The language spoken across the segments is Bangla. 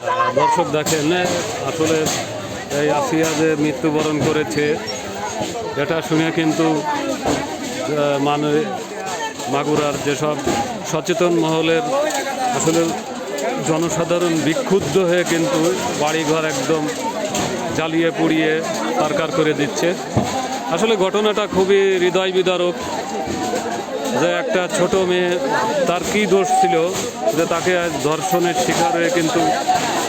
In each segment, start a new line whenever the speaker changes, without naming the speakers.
দর্শক দেখেন আসলে এই আসিয়া যে মৃত্যুবরণ করেছে, এটা শুনে কিন্তু মানে মাগুরার যেসব সচেতন মহলের আসলে জনসাধারণ বিক্ষুব্ধ হয়ে কিন্তু বাড়িঘর একদম জ্বালিয়ে পুড়িয়ে সরকার করে দিচ্ছে। আসলে ঘটনাটা খুবই হৃদয় বিদারক যে একটা ছোট মেয়ে, তার কি দোষ ছিল যে তাকে ধর্ষণের শিকার হয়ে কিন্তু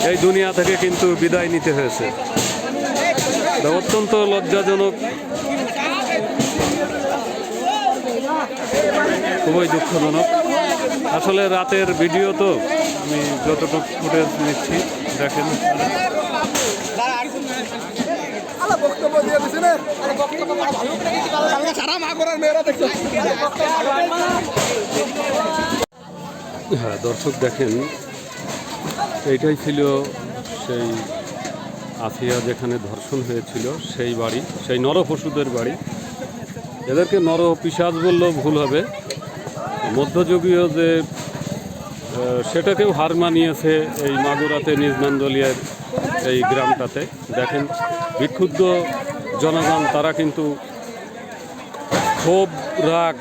এই দুনিয়া থেকে কিন্তু বিদায় নিতে হয়েছে? অত্যন্ত লজ্জাজনক। খুবই দুঃখজনক। আসলে রাতের ভিডিও তো আমি যতটুকু ফুটেজ নিচ্ছি, দেখেন।
বক্তব্য দিয়ে সারা মা করার মেয়েরা দেখছ।
হ্যাঁ দর্শক দেখেন, এইটাই ছিল সেই আফিয়া যেখানে ধর্ষণ হয়েছিল, সেই বাড়ি, সেই নর পশুদের বাড়ি। এদেরকে নর পিসাজ বললেও ভুল হবে। মধ্যযুগীয় যে সেটাকেও হার মানিয়েছে এই মাগুরাতে নিজমান্দলিয়ার এই গ্রামটাতে। দেখেন, বিক্ষুব্ধ জনগণ, তারা কিন্তু ক্ষোভ, রাগ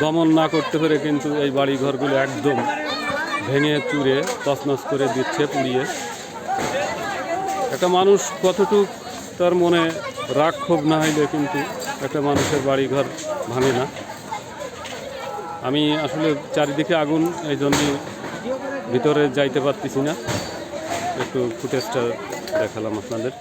দমন না করতে পেরে কিন্তু এই বাড়িঘরগুলো একদম ভেঙে চুরে, তছনছ করে দিচ্ছে, পুড়িয়ে। একটা মানুষ কতটুক তার মনে রাগ, ক্ষোভ না হইলে কিন্তু একটা মানুষের বাড়িঘর ভাঙে না। আমি আসলে চারিদিকে আগুন এই জন্যই ভিতরে যাইতে পারতেছি না। একটু ফুটেজটা দেখালাম আপনাদের।